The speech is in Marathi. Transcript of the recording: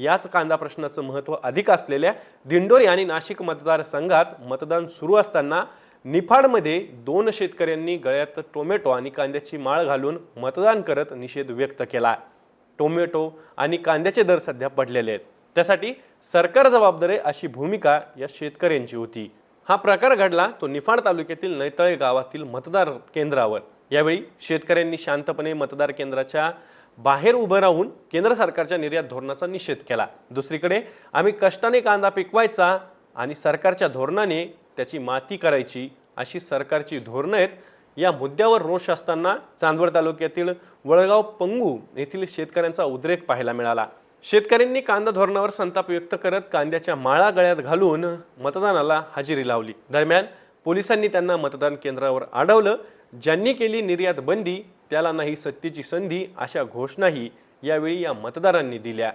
याच कांदा प्रश्नाचं महत्त्व अधिक असलेल्या दिंडोरी आणि नाशिक मतदारसंघात मतदान सुरू असताना निफाडमध्ये दोन शेतकऱ्यांनी गळ्यात टोमॅटो आणि कांद्याची माळ घालून मतदान करत निषेध व्यक्त केला. टोमॅटो आणि कांद्याचे दर सध्या पडलेले आहेत. त्यासाठी सरकार जबाबदार आहे अशी भूमिका या शेतकऱ्यांची होती. हा प्रकार घडला तो निफाड तालुक्यातील नैतळे गावातील मतदार केंद्रावर. यावेळी शेतकऱ्यांनी शांतपणे मतदार केंद्राच्या बाहेर उभं राहून केंद्र सरकारच्या निर्यात धोरणाचा निषेध केला. दुसरीकडे आम्ही कष्टाने कांदा पिकवायचा आणि सरकारच्या धोरणाने त्याची माती करायची अशी सरकारची धोरणं आहेत. या मुद्द्यावर रोष असताना चांदवड तालुक्यातील वळगाव पंगू येथील शेतकऱ्यांचा उद्रेक पाहायला मिळाला. शेतकऱ्यांनी कांदा धोरणावर संताप व्यक्त करत कांद्याच्या माळा गळ्यात घालून मतदानाला हजेरी लावली. दरम्यान पोलिसांनी त्यांना मतदान केंद्रावर अडवलं ज्यांनी केली निर्यात बंदी त्याला नाही सत्तेची संधी अशा घोषणाही यावेळी या मतदारांनी दिल्या.